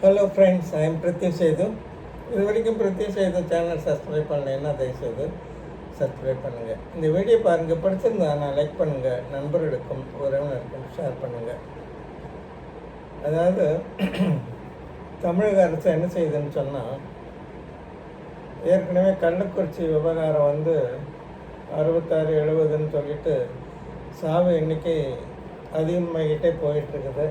Hello friends I am Prathyu Sethu இது வரைக்கும் Prathyu Setu channel subscribe பண்ணலைன்னா தயவுசெய்து சப்ஸ்கிரைப் பண்ணுங்கள் இந்த வீடியோ பாருங்கள் பிடிச்சிருந்தா நான் லைக் பண்ணுங்கள் நண்பர்களுக்கும் உறவினருக்கும் ஷேர் பண்ணுங்கள் அதாவது தமிழக அரசு என்ன செய்யுதுன்னு சொன்னால் ஏற்கனவே கள்ளக்குறிச்சி விவகாரம் வந்து அறுபத்தாறு எழுபதுன்னு சொல்லிட்டு சாவு எண்ணிக்கை அதிகமாகிட்டே போயிட்டுருக்குது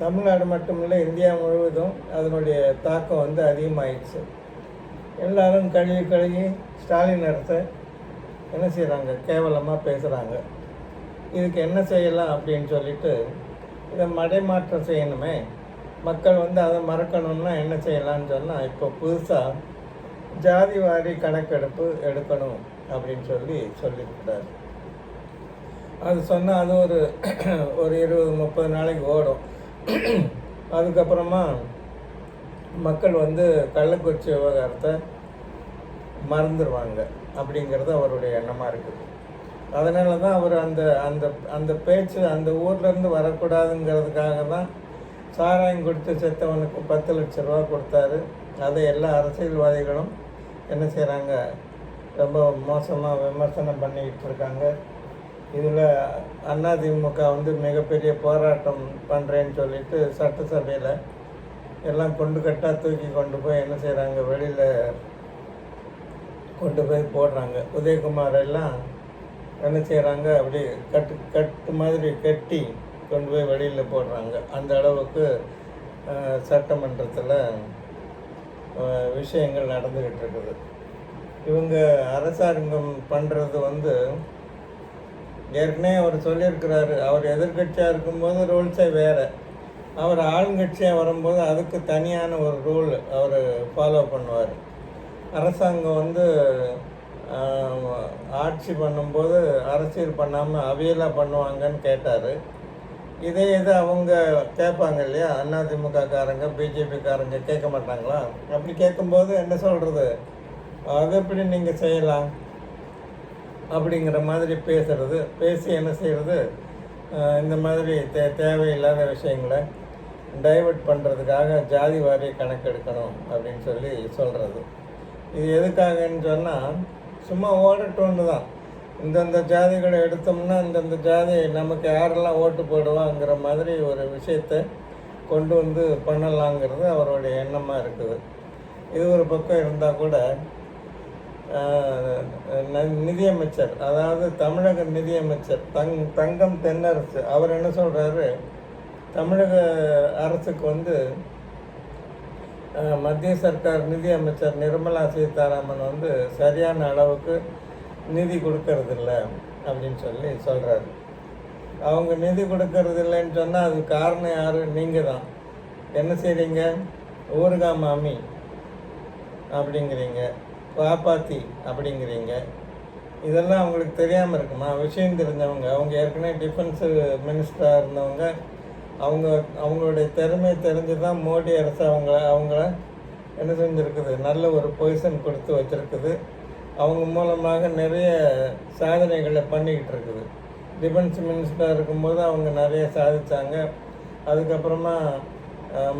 தமிழ்நாடு மட்டுமில்லை இந்தியா முழுவதும் அதனுடைய தாக்கம் வந்து அதிகமாயிடுச்சு. எல்லாரும் கழுவி கழுவி ஸ்டாலின் இடத்த என்ன செய்கிறாங்க கேவலமாக பேசுகிறாங்க இதுக்கு என்ன செய்யலாம் அப்படின்னு சொல்லிட்டு இதை மடைமாற்றம் செய்யணுமே. மக்கள் வந்து அதை மறக்கணும்னா என்ன செய்யலாம்னு சொன்னால் இப்போ புதுசாக ஜாதி வாரி கணக்கெடுப்பு எடுக்கணும் அப்படின்னு சொல்லி சொல்லியிருக்கிறார். அது சொன்னால் அது ஒரு ஒரு இருபது முப்பது நாளைக்கு ஓடும். அதுக்கப்புறமா மக்கள் வந்து கள்ளக்குறிச்சி விவகாரத்தை மறந்துடுவாங்க அப்படிங்கிறது அவருடைய எண்ணமாக இருக்குது. அதனால தான் அவர் அந்த அந்த அந்த பேச்சு அந்த ஊர்லேருந்து வரக்கூடாதுங்கிறதுக்காக தான் சாராயம் கொடுத்து செத்தவனுக்கு பத்து லட்ச ரூபா கொடுத்தாரு. அதை எல்லா அரசியல்வாதிகளும் என்ன செய்கிறாங்க ரொம்ப மோசமாக விமர்சனம் பண்ணிக்கிட்டு இருக்காங்க. இதில் அதிமுக வந்து மிகப்பெரிய போராட்டம் பண்ணுறேன்னு சொல்லிட்டு சட்டசபையில் எல்லாம் கொண்டு கட்டாக தூக்கி கொண்டு போய் என்ன செய்கிறாங்க வெளியில் கொண்டு போய் போடுறாங்க. உதயகுமார் எல்லாம் என்ன செய்கிறாங்க அப்படி கட்டு கட்டு மாதிரி கட்டி கொண்டு போய் வெளியில் போடுறாங்க. அந்த அளவுக்கு சட்டமன்றத்தில் விஷயங்கள் நடந்துக்கிட்டு இருக்குது. இவங்க அரசாங்கம் பண்ணுறது வந்து ஏற்கனவே அவர் சொல்லியிருக்கிறாரு அவர் எதிர்கட்சியாக இருக்கும்போது ரூல்ஸே வேறு. அவர் ஆளுங்கட்சியாக வரும்போது அதுக்கு தனியான ஒரு ரூல் அவர் ஃபாலோ பண்ணுவார். அரசாங்கம் வந்து ஆட்சி பண்ணும்போது அரசியல் பண்ணாமல் அவியலாக பண்ணுவாங்கன்னு கேட்டார். இதே இது அவங்க கேட்பாங்க இல்லையா? அதிமுககாரங்க பிஜேபிக்காரங்க கேட்க மாட்டாங்களா? அப்படி கேட்கும்போது என்ன சொல்கிறது அது எப்படி நீங்கள் செய்யலாம்? அப்படிங்கிற மாதிரி பேசுகிறது பேசி என்ன செய்கிறது இந்த மாதிரி தே தேவையில்லாத விஷயங்களை டைவர்ட் பண்ணுறதுக்காக ஜாதி வாரி கணக்கெடுக்கணும் அப்படின்னு சொல்லி சொல்கிறது இது எதுக்காகன்னு சொன்னால் சும்மா ஓடட்டோன்னு தான். இந்தந்த ஜாதிகளை எடுத்தோம்னா இந்தந்த ஜாதி நமக்கு யாரெல்லாம் ஓட்டு போடுவாங்கிற மாதிரி ஒரு விஷயத்தை கொண்டு வந்து பண்ணலாங்கிறது அவருடைய எண்ணமாக இருக்குது. இது ஒரு பக்கம் இருந்தால் கூட நிதியமைச்சர் அதாவது தமிழக நிதியமைச்சர் தங் தங்கம் தென்னரசு அவர் என்ன சொல்கிறாரு தமிழக அரசுக்கு வந்து மத்திய சர்க்கார் நிதியமைச்சர் நிர்மலா சீதாராமன் வந்து சரியான அளவுக்கு நிதி கொடுக்கறதில்ல அப்படின்னு சொல்லி சொல்கிறாரு அவங்க நிதி கொடுக்கறது இல்லைன்னு சொன்னால் அது காரணம் யார்? நீங்கள் தான் என்ன செய்கிறீங்க ஊருகா மாமி அப்படிங்கிறீங்க. காப்பாத்தி அப்படிங்கிறீங்க. இதெல்லாம் அவங்களுக்கு தெரியாமல் இருக்குமா? விஷயம் தெரிஞ்சவங்க அவங்க ஏற்கனவே டிஃபென்ஸு மினிஸ்டராக இருந்தவங்க அவங்க அவங்களுடைய திறமை தெரிஞ்சு தான் மோடி அரசு அவங்கள அவங்கள என்ன செஞ்சுருக்குது? நல்ல ஒரு பொசிஷன் கொடுத்து வச்சுருக்குது. அவங்க மூலமாக நிறைய சாதனைகளை பண்ணிக்கிட்டு இருக்குது. டிஃபென்ஸ் மினிஸ்டராக இருக்கும்போது அவங்க நிறைய சாதித்தாங்க அதுக்கப்புறமா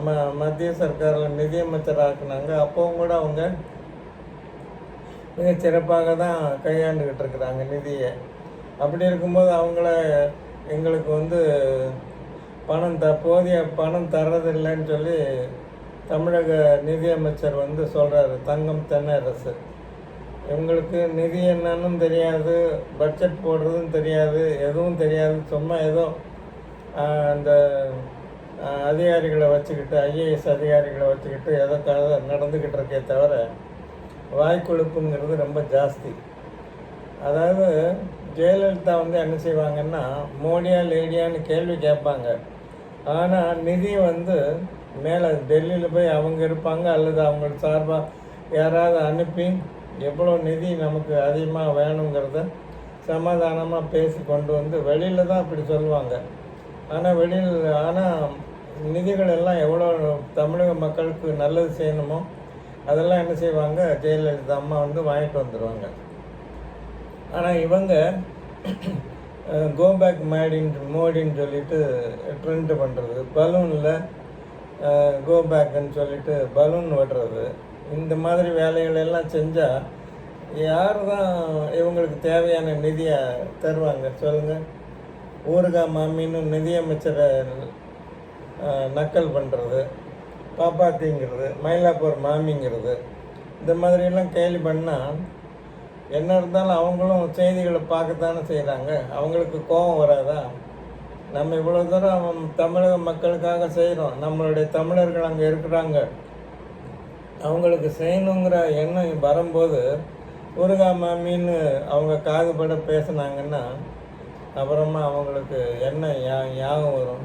ம மத்திய சர்க்காரில் நிதியமைச்சர் ஆக்குனாங்க. அப்போவும் கூட அவங்க மிக சிறப்பாக தான் கையாண்டுக்கிட்டு இருக்கிறாங்க நிதியை. அப்படி இருக்கும்போது அவங்கள எங்களுக்கு வந்து பணம் த போதிய பணம் தர்றதில்லைன்னு சொல்லி தமிழக நிதியமைச்சர் வந்து சொல்கிறாரு தங்கம் தென்னரசு இவங்களுக்கு நிதி என்னன்னு தெரியாது பட்ஜெட் போடுறதும் தெரியாது எதுவும் தெரியாது சும்மா ஏதோ அந்த அதிகாரிகளை வச்சுக்கிட்டு ஐஏஎஸ் அதிகாரிகளை வச்சுக்கிட்டு எதற்காக நடந்துக்கிட்டு இருக்கே தவிர வாய்க்கொழுப்புங்கிறது ரொம்ப ஜாஸ்தி. அதாவது ஜெயலலிதா வந்து என்ன செய்வாங்கன்னா மோடியா லேடியான்னு கேள்வி கேட்பாங்க. ஆனால் நிதி வந்து மேலே டெல்லியில் போய் அவங்க இருப்பாங்க அல்லது அவங்க சார்பாக யாராவது அனுப்பி எவ்வளோ நிதி நமக்கு அதிகமாக வேணுங்கிறத சமாதானமாக பேசி கொண்டு வந்து வெளியில் தான் அப்படி சொல்லுவாங்க. ஆனால் வெளியில் ஆனால் நிதிகள் எல்லாம் எவ்வளோ தமிழக மக்களுக்கு நல்லது செய்யணுமோ அதெல்லாம் என்ன செய்வாங்க? ஜெயலலிதா அம்மா வந்து வாங்கிட்டு வந்துடுவாங்க ஆனால் இவங்க கோபேக் மேடின் மோடின்னு சொல்லிட்டு ட்ரெண்ட் பண்ணுறது பலூனில் கோ பேக்குன்னு சொல்லிட்டு பலூன் விடுறது இந்த மாதிரி வேலைகள் எல்லாம் செஞ்சால் யார் தான் இவங்களுக்கு தேவையான நிதியை தருவாங்க சொல்லுங்கள் ஊறுகாய் மாமின்னு நிதியமைச்சரை நக்கல் பண்ணுறது பாப்பாத்திங்கிறது மயிலாப்பூர் மாமிங்கிறது இந்த மாதிரியெல்லாம் கேலி பண்ணால் என்ன இருந்தாலும் அவங்களும் செய்திகளை பார்க்கத்தானே செய்கிறாங்க அவங்களுக்கு கோபம் வராதா? நம்ம இவ்வளோ தூரம் தமிழக மக்களுக்காக செய்கிறோம் நம்மளுடைய தமிழர்கள் அங்கே இருக்கிறாங்க. அவங்களுக்கு செய்யணுங்கிற எண்ணம் வரும்போது முருகா மாமின்னு அவங்க காதுபட பேசுனாங்கன்னா அப்புறமா அவங்களுக்கு என்ன யா ஞாபகம் வரும்?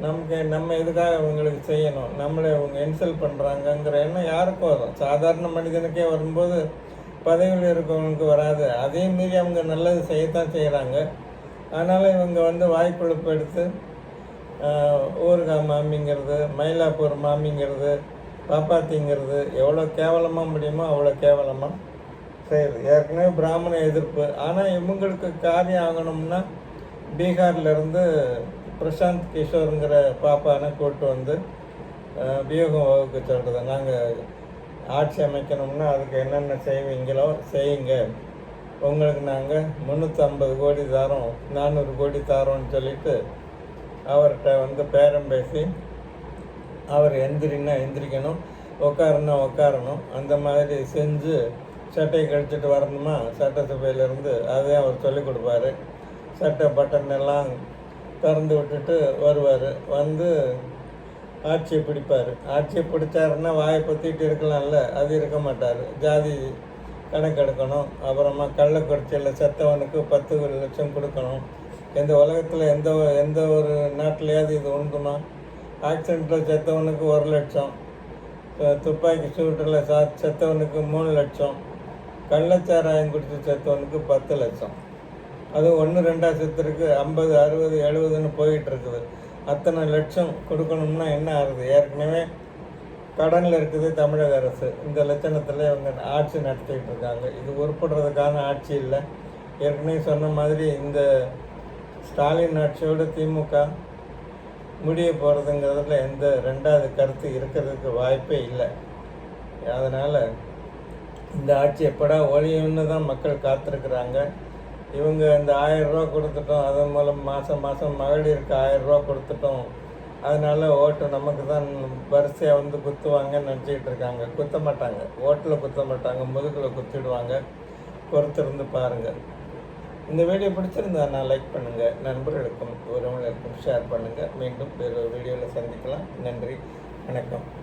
நமக்கு நம்ம எதுக்காக இவங்களுக்கு செய்யணும்? நம்மளை இவங்க இன்சல்ட் பண்ணுறாங்கங்கிற எண்ணம் யாருக்கும் வரும். சாதாரண மனிதனுக்கே வரும்போது பதவியில் இருக்கவங்களுக்கு வராது. அதே மீறி அவங்க நல்லது செய்யத்தான் செய்கிறாங்க ஆனாலும் இவங்க வந்து வாய்ப்புழுப்பு எடுத்து ஆஹ், ஊறுகாய் மாமிங்கிறது மயிலாப்பூர் மாமிங்கிறது பாப்பாத்திங்கிறது எவ்வளோ கேவலமாக முடியுமோ அவ்வளோ கேவலமாக செய்யுது. ஏற்கனவே பிராமண எதிர்ப்பு. ஆனால் இவங்களுக்கு காரியம் ஆகணும்னா பீகார்லேருந்து பிரசாந்த் கிஷோருங்கிற பாப்பானை கூட்டு வந்து வியூகம் வகுக்க சொல்கிறது நாங்கள் ஆட்சி அமைக்கணும்னா அதுக்கு என்னென்ன செய்வீங்களோ செய்யுங்க. உங்களுக்கு நாங்கள் முந்நூற்றம்பது கோடி தரோம் நானூறு கோடி தரோன்னு சொல்லிட்டு அவர்கிட்ட வந்து பேரம் பேசி அவர் எந்திரின்னா எந்திரிக்கணும் உட்காருன்னா உட்காரணும் அந்த மாதிரி செஞ்சு சட்டையை கழிச்சிட்டு வரணுமா? சட்டசபையிலேருந்து அதே அவர் சொல்லிக் கொடுப்பாரு. சட்டை பட்டன் எல்லாம் திறந்து விட்டுட்டு வருவார். வந்து ஆட்சியை பிடிப்பார். ஆட்சியை பிடிச்சாருன்னா வாயை பற்றிட்டு இருக்கலாம்ல? அது இருக்க மாட்டார். ஜாதி கணக்கெடுக்கணும் அப்புறமா கள்ளக்குறிச்சியில் செத்தவனுக்கு பத்து லட்சம் கொடுக்கணும். இந்த உலகத்தில் எந்த எந்த ஒரு நாட்டிலையாவது இது உண்டுமா? ஆக்சிடெண்ட்டில் செத்தவனுக்கு ஒரு லட்சம். துப்பாக்கி சூட்டில் சா செத்தவனுக்கு மூணு லட்சம். கள்ளச்சாராயம் குடித்து செத்தவனுக்கு பத்து லட்சம். அது ஒன்று ரெண்டாக செத்துருக்கு. ஐம்பது அறுபது எழுபதுன்னு போயிட்டு இருக்குது அத்தனை லட்சம் கொடுக்கணும்னா என்ன ஆகுது? ஏற்கனவே கடனில் இருக்குது தமிழக அரசு. இந்த லட்சணத்தில் இவங்க ஆட்சி நடத்திக்கிட்டு இருக்காங்க இது உருப்படுறதுக்கான ஆட்சி இல்லை. ஏற்கனவே சொன்ன மாதிரி இந்த ஸ்டாலின் ஆட்சியோட திமுக முடிய போகிறதுங்கிறதுல எந்த ரெண்டாவது கருத்து இருக்கிறதுக்கு வாய்ப்பே இல்லை. அதனால் இந்த ஆட்சி எப்படா ஒழியும்னு தான் மக்கள் காத்திருக்கிறாங்க. இவங்க இந்த ஆயிரம் கொடுத்துட்டோம். அதன் மூலம் மாதம் மாதம் மகளிருக்கு ஆயிரம் கொடுத்துட்டோம். அதனால ஓட்டு நமக்கு தான் வரிசையாக வந்து குத்துவாங்கன்னு நினச்சிக்கிட்டு இருக்காங்க. குத்த மாட்டாங்க. ஓட்டில் குத்த மாட்டாங்க. முதுகில் குத்திடுவாங்க. பொறுத்திருந்து பாருங்கள் இந்த வீடியோ பிடிச்சிருந்தா நான் லைக் பண்ணுங்கள் நண்பர்களுக்கும் உறவினருக்கும் ஷேர் பண்ணுங்கள் மீண்டும் வேறு ஒரு வீடியோவில் சந்திக்கலாம். நன்றி. வணக்கம்.